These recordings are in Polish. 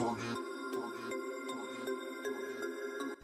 target.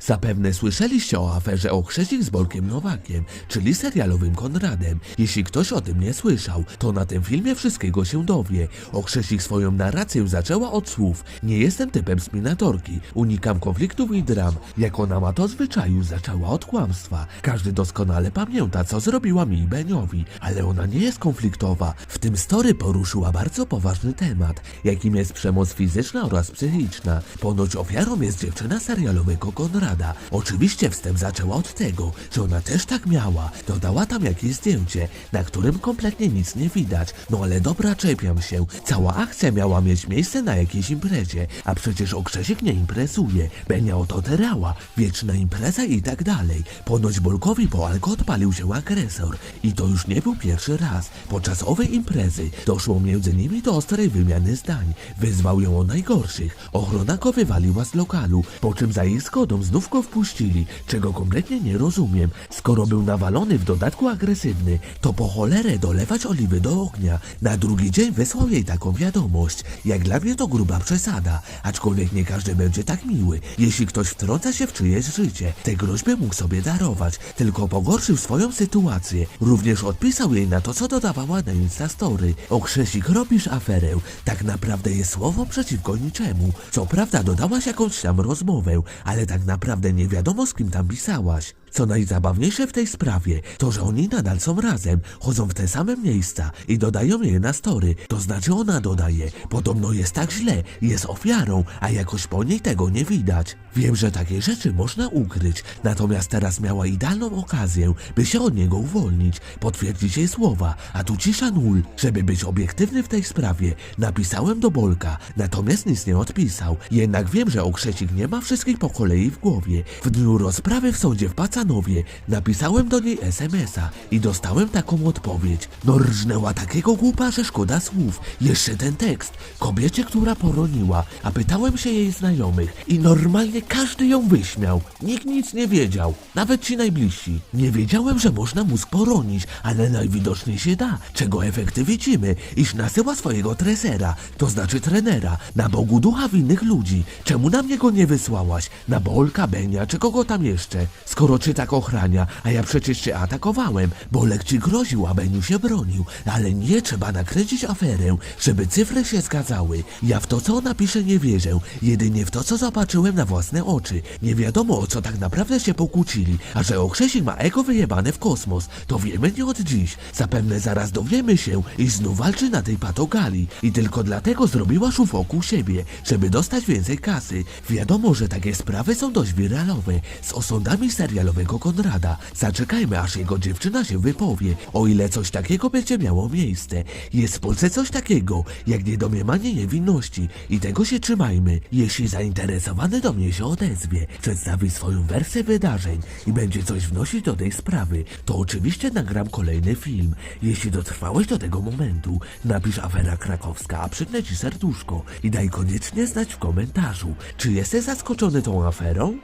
Zapewne słyszeliście o aferze Okrzesik z Bolkiem Nowakiem, czyli serialowym Konradem. Jeśli ktoś o tym nie słyszał, to na tym filmie wszystkiego się dowie. Okrzesik swoją narrację zaczęła od słów Nie jestem typem spinatorki, unikam konfliktów i dram. Jak ona ma to zwyczaju, zaczęła od kłamstwa. Każdy doskonale pamięta, co zrobiła mi i Beniowi, ale ona nie jest konfliktowa. W tym story poruszyła bardzo poważny temat, jakim jest przemoc fizyczna oraz psychiczna. Ponoć ofiarą jest dziewczyna serialowego Konrada. Oczywiście wstęp zaczęła od tego, że ona też tak miała. Dodała tam jakieś zdjęcie, na którym kompletnie nic nie widać. No ale dobra, czepiam się. Cała akcja miała mieć miejsce na jakiejś imprezie, a przecież Okrzesik nie imprezuje. Benia o to terała, wieczna impreza i tak dalej. Ponoć Bolkowi po alko odpalił się agresor. I to już nie był pierwszy raz. Podczas owej imprezy doszło między nimi do ostrej wymiany zdań. Wyzwał ją o najgorszych. Ochrona go wywaliła z lokalu, po czym za jej zgodą znów go wpuścili, czego kompletnie nie rozumiem. Skoro był nawalony w dodatku agresywny, to po cholerę dolewać oliwy do ognia. Na drugi dzień wysłał jej taką wiadomość. Jak dla mnie to gruba przesada, aczkolwiek nie każdy będzie tak miły. Jeśli ktoś wtrąca się w czyjeś życie, te groźby mógł sobie darować, tylko pogorszył swoją sytuację. Również odpisał jej na to, co dodawała na Instastory. Okrzesik, robisz aferę. Tak naprawdę jest słowo przeciwko niczemu. Co prawda dodałaś jakąś tam rozmowę, ale tak naprawdę nie wiadomo z kim tam pisałaś. Co najzabawniejsze w tej sprawie, to że oni nadal są razem, chodzą w te same miejsca i dodają je na story. To znaczy ona dodaje, podobno jest tak źle, jest ofiarą, a jakoś po niej tego nie widać. Wiem, że takie rzeczy można ukryć, natomiast teraz miała idealną okazję, by się od niego uwolnić, potwierdzić jej słowa, a tu cisza nul. Żeby być obiektywny w tej sprawie, napisałem do Bolka, natomiast nic nie odpisał. Jednak wiem, że Okrzesik nie ma wszystkich po kolei w głowie. W dniu rozprawy w sądzie w Pacanowie napisałem do niej SMS-a i dostałem taką odpowiedź. No rżnęła takiego głupa, że szkoda słów. Jeszcze ten tekst. Kobiecie, która poroniła, a pytałem się jej znajomych i normalnie każdy ją wyśmiał. Nikt nic nie wiedział, nawet ci najbliżsi. Nie wiedziałem, że można mózg poronić, ale najwidoczniej się da, czego efekty widzimy, iż nasyła swojego tresera, to znaczy trenera, na Bogu ducha winnych ludzi. Czemu na mnie go nie wysłałaś? Na Bolka, Benia, czy kogo tam jeszcze? Skoro cię tak ochrania, a ja przecież cię atakowałem, Bolek ci groził, a Beniu się bronił, ale nie trzeba nakręcić aferę, żeby cyfry się zgadzały. Ja w to, co ona pisze, nie wierzę, jedynie w to, co zobaczyłem na własne oczy. Nie wiadomo, o co tak naprawdę się pokłócili, a że Okrzesik ma ego wyjebane w kosmos, to wiemy nie od dziś. Zapewne zaraz dowiemy się i znów walczy na tej patogali i tylko dlatego zrobiła szuf wokół siebie, żeby dostać więcej kasy. Wiadomo, że takie sprawy są dość wiralowe, z osądami serialowego Konrada. Zaczekajmy, aż jego dziewczyna się wypowie, o ile coś takiego będzie miało miejsce. Jest w Polsce coś takiego, jak niedomniemanie niewinności i tego się trzymajmy. Jeśli zainteresowany do mnie się odezwie, przedstawi swoją wersję wydarzeń i będzie coś wnosić do tej sprawy, to oczywiście nagram kolejny film. Jeśli dotrwałeś do tego momentu, napisz afera krakowska, a przytnę ci serduszko i daj koniecznie znać w komentarzu, czy jesteś zaskoczony tą aferą?